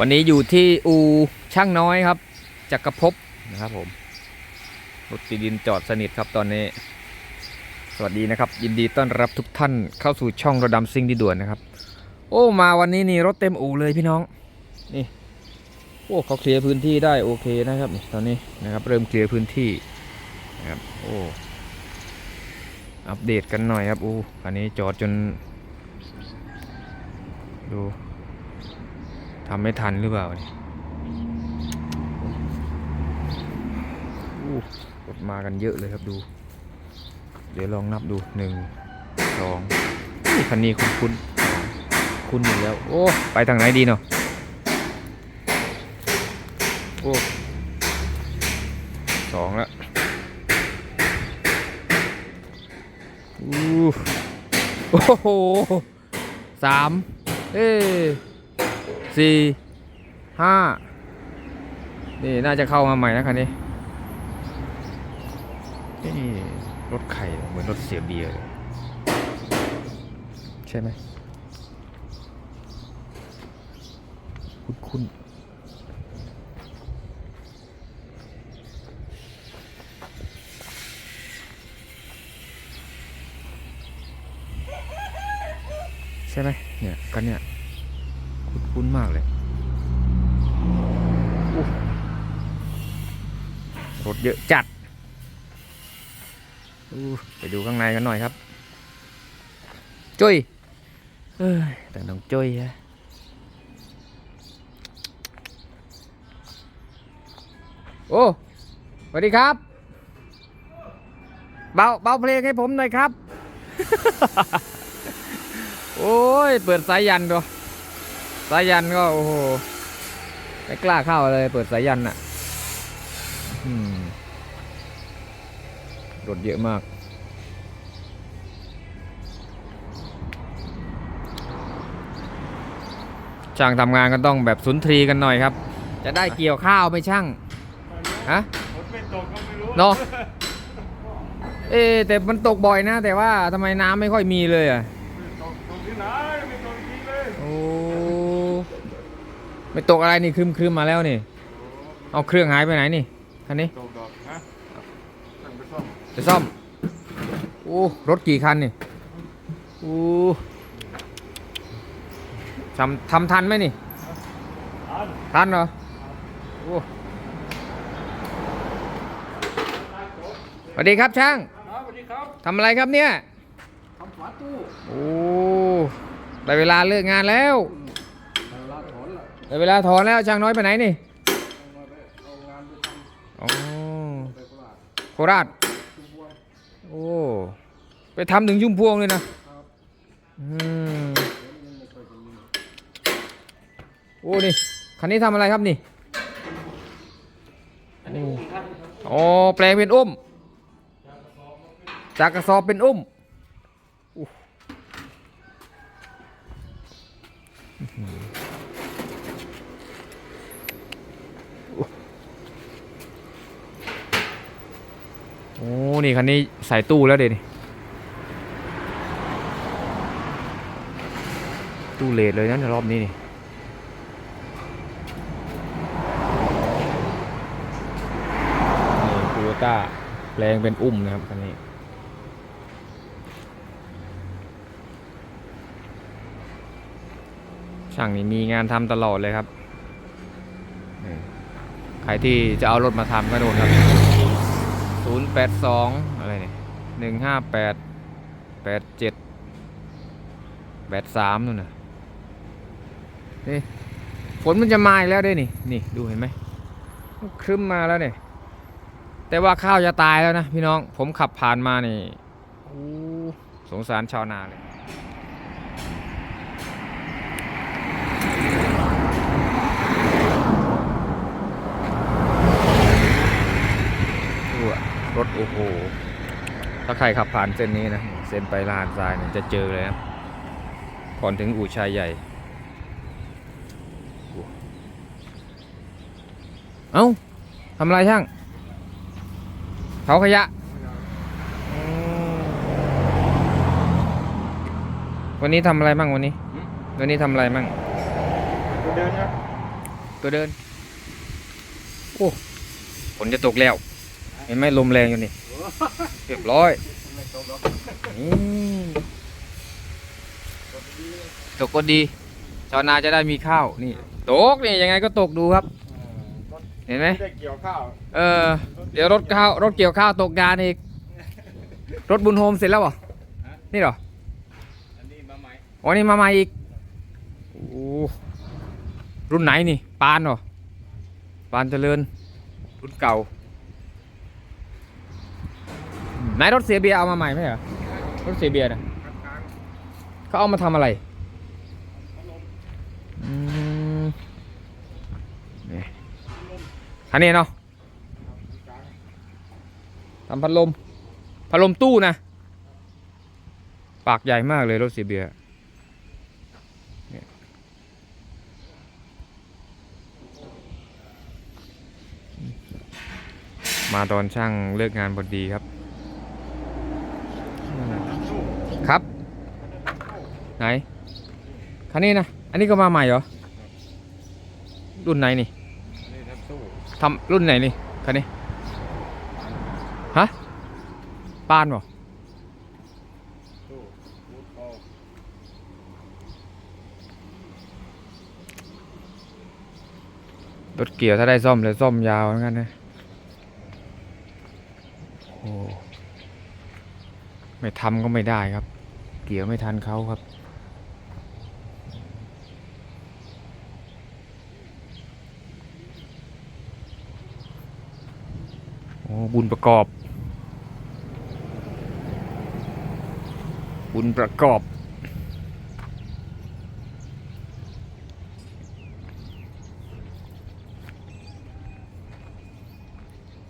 วันนี้อยู่ที่อูช่างน้อยครับจักรภพนะครับผมรถตีดินจอดสนิทครับตอนนี้ สวัสดีนะครับ ยินดีต้อนรับทุกท่านเข้าสู่ช่องระดำซิ่งที่ด่วนนะครับ โอ้มาวันนี้นี่รถเต็มอู่เลยพี่น้องนี่โอ้เขาเคลียร์พื้นที่ได้โอเคนะครับ ตอนนี้นะครับ เริ่มเคลียร์พื้นที่นะครับโอ้อัปเดตกันหน่อยครับอูคันนี้จอดจนดู ทำไม่ทันหรือเปล่าเนี่ยอู้รถมากันเยอะเลยครับดู เดี๋ยวลองนับดูหนึ่งสองคันนี้คุ้นคุ้นๆคุ้นอยู่แล้ว โอ้ ไปทางไหนดีเนาะโอ้สองแล้วอู้โอ้โหสามเอ้ สี่ห้านี่น่าจะเข้ามาใหม่นะคันนี้นี่รถไข่เหมือนรถเสียเบียร์เลยใช่ไหมคุ้นคุ้นใช่ไหมเนี่ยกันเนี่ย คุ้นๆมากเลยรถเยอะจัดไปดูข้างในกันหน่อยครับ จุ้ยเอ้ยแต่น้องจุ้ยฮะโอ้สวัสดีครับ เบาเบาเพลงให้ผมหน่อยครับ โอ้ย เปิดสายยันดู สายยันก็โอ้โหไม่กล้าเข้าเลย เปิดสายยันอะอืมรถเยอะมาก ช่างทำงานก็ต้องแบบสุนทรีกันหน่อยครับ จะได้เกี่ยวข้าวไหม่ช่างฮะฝนไม่ตกก็ไม่รู้เนาะเอ๊ะแต่มันตกบ่อยนะ แต่ว่าทำไมน้ำไม่ค่อยมีเลยอะ ไม่ตกตกที่ไหนไม่ตกที่เลย โอ้ ไม่ตกอะไรนี่ครึมครึมๆมาแล้วนี่ เอาเครื่องหายไปไหนนี่คันนี้ตกดอกฮะตั้งไปซ่อมไปซ่อมโอ้รถกี่คันนี่โอ้ทำทำทันไหมนี่อันทันเหรอโอ้สวัสดีครับช่างครับสวัสดีครับทำอะไรครับเนี่ยทำฝาตู้โอ้ได้เวลาเลิกงานแล้วเวลา ถอนละได้เวลาถอนแล้วช่างน้อยไปไหนนี่เอามาได้เอางานไปทอ๋อำไปตลาดโคราชชุมพวงโอ้ ไปทำถึงชุ่มพวงเลยนะครับอืมเดี๋ยวยังไม่ค่อยจะมีโอ้ นี่ คันนี้ทำอะไรครับนี่โอ้อ๋อ แปลงเป็นอุ้ม จากกระสอบเป็นอุ้มอู้อื้อหือโอ้นี่คันนี้ใส่ตู้แล้วเดี๋ยวนี้ตู้เลดเลยนะในรอบนี้นี่นี่คูโรต้าแปลงเป็นอุ้มนะครับคันนี้ช่างนี่มีงานทำตลอดเลยครับ ใครที่จะเอารถมาทำก็โดนครับูนย์แปดสองอะไรเนี่ยหนึ่งห้าแปดแปดเจ็ดแปดสามนู่นน่ะนี่ฝนมันจะมาอีกแล้วด้วยนี่นี่ดูเห็นไหมครึ้มมาแล้วเนี่ยแต่ว่าข้าวจะตายแล้วนะพี่น้องผมขับผ่านมานี่โอ้สงสารชาวนาเลย ดูอะ รถโอ้โห ถ้าใครขับผ่านเส้นนี้นะ เส้นไปลานทรายเนี่ยจะเจอเลยนะก่อนถึงอู่ชายใหญ่โอ้เอ้าทำอะไรช่างเผาขยะอืมวันนี้ทำอะไรมั่งวันนี้ วันนี้ทำอะไรมั่งเดินนะตัวเดิน โอ้ฝนจะตกแล้ว เห็นไหมลมแรงอยู่นี่เรียบร้อยตกนี่ตกก็ดี ชาวนาจะได้มีข้าวนี่ ตกนี่ยังไงก็ตกดูครับ เห็นไหมเกี่ยวข้าวเออ เดี๋ยวรถข้าวรถเกี่ยวข้าวตกงานอีก รถบุญโฮมเสร็จแล้วเหรอ นี่เหรออันนี้มาใหม่อ๋อนี่มาใหม่อีกโอ้รุ่นไหนนี่ ปานเหรอ ปานเจริญ รุ่นเก่า ไหนรถเสียเบียร์เอามาใหม่ไหมเหรอรถเสียเบียร์นะเขาเอามาทำอะไรอันนี้เนาะทำพัดลม พัดลมตู้นะ ปากใหญ่มากเลยรถเสียเบียร์เนี่ยมาตอนช่างเลิกงานพอดีครับ ครับ ไหน คันนี้นะ อันนี้ก็มาใหม่เหรอ รุ่นไหนนี่นี่แทบสู้ทำรุ่นไหนนี่ คันนี้ ฮะปานบ่สู้วูดโอรถเกี่ยวถ้าได้ซ่อมเลยซ่อมยาวเหมือนกันนะโอ้ไม่ทำก็ไม่ได้ครับ เกี่ยวไม่ทันเขาครับ โอ้บุญประกอบ บุญประกอบ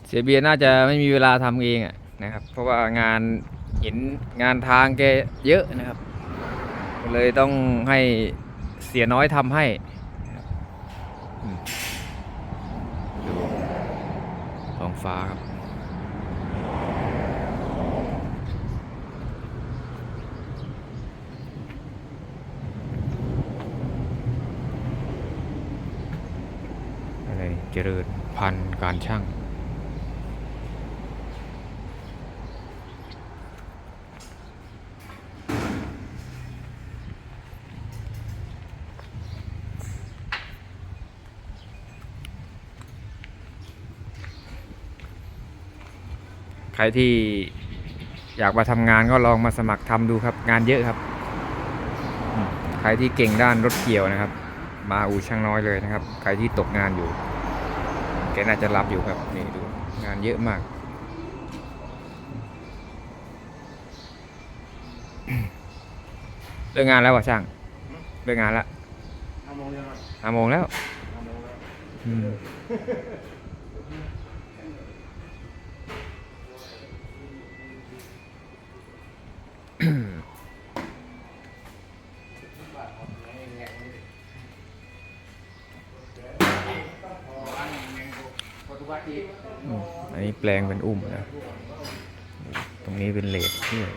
เสียเบียร์น่าจะไม่มีเวลาทำเองอะนะครับ เพราะว่างาน ห็นงานทางแกเยอะนะครับ เลยต้องให้เสียน้อยทำให้ดูท้องฟ้าครับอะไรเจริญพันธุ์การช่าง ใครที่อยากมาทำงานก็ลองมาสมัครทำดูครับ งานเยอะครับอืมใครที่เก่งด้านรถเกี่ยวนะครับ มาอู่ช่างน้อยเลยนะครับ ใครที่ตกงานอยู่แกน่าจะรับอยู่ครับนี่ดูงานเยอะมากเลิกงานแล้ววะช่างเลิกงานละห้าโมงยังไงห้าโมงแล้วห้าโมงแล้ว อืมอืมอันนี้แปลงเป็นอุ้มนะ ตรงนี้เป็นเลดด้วย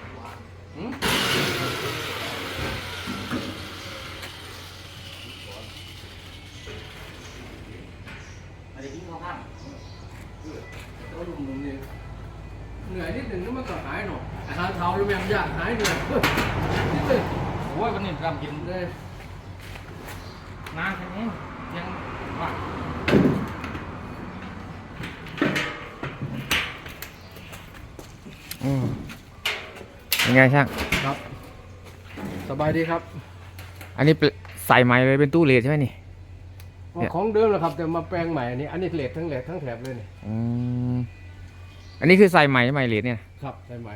อะไรที่เขาข้ามตัวลุงลุงนี่เหนื่อยนิดหนึ่งแล้วมันก็หายหน่อยอาหารเท้าหรือแมงยากหายเหนื่อยนิดหนึ่งโอ้ยวันนี้รำกินเลย นานแค่นี้ยังว่า อืมยังไงช่าง ครับ สบายดีครับอันนี้เปลใส่ใหม่เลยเป็นตู้เลดใช่ไหมนี่ เนี่ย ของเดิมแหละครับ แต่มาแปลงใหม่อันนี้อันนี้เลททั้งเลททั้งแถบเลยนี่อืมอันนี้คือใส่ใหม่ใช่ไหมเลดเนี่ย ครับใช่ใหม่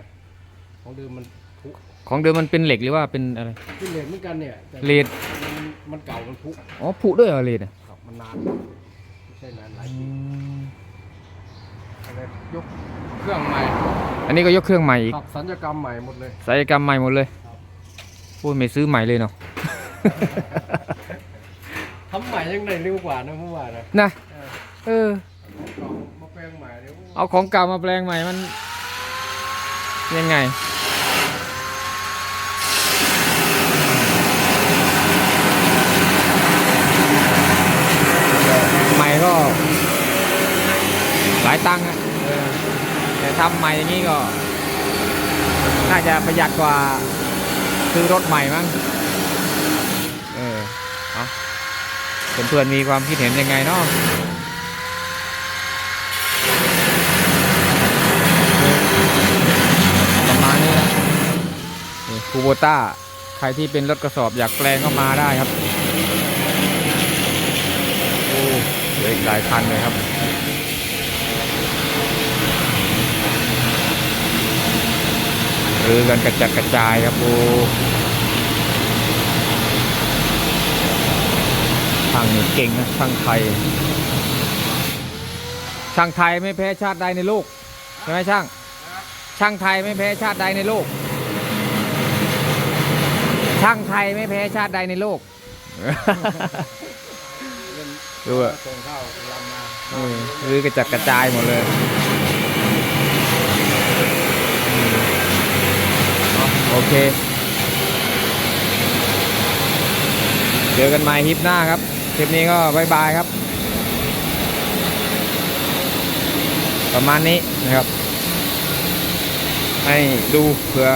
ของเดิมมันผุของเดิมมันเป็นเหล็กหรือว่าเป็นอะไรที่เลทเหมือนกันเนี่ยแต่เลดมันมันเก่ามันผุอ๋อผุด้วยเหรอเลดอะครับมันนานไม่ใช่นานหลายอืปีมอะ ไรยกเครื่องใหม่อันนี้ก็ยกเครื่องใหม่อีกครับสัญญกรรมใหม่หมดเลย ศัลยกรรมใหม่หมดเลยพูดไม่ซื้อใหม่เลยเนาะ ทำใหม่ยังไงเร็วกว่านะเมื่อวานนะนะ เออเออเอามาแปลงใหม่เนี่ยเอาของเก่ามาแปลงใหม่มัน ยังไง เายตังค์อะเออแต่ทำใหม่อย่างนี้ก็ น่าจะประหยัดกว่าซื้อรถใหม่มั้ง เออ เอาเพื่อนๆมีความคิดเห็นยังไงเนาะประมาณนี้นะนี่คูโบต้า ใครที่เป็นรถกระสอบอยากแปลงก็มาได้ครับ โอ้เหลืออีกหลายคันเลยครับ หรือกันกระจัดกระจายครับโอ้ช่างเก่งนะช่างไทย ช่างไทยไม่แพ้ชาติใดในโลกใช่ไหมช่าง ช่างไทยไม่แพ้ชาติใดในโลก ช่างไทยไม่แพ้ชาติใดในโลกดูอะส่ารือกระจัดกระจายหมดเลยเนาะ โอเค เจอกันใหม่คลิปหน้าครับ คลิปนี้ก็บายบายครับ ประมาณนี้นะครับ ให้ดูเผื่อ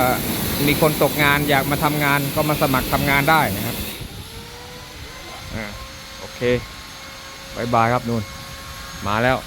มีคนตกงานอยากมาทำงานก็มาสมัครทำงานได้นะครับอ่าโอเคบายบายครับนู่นมาแล้ว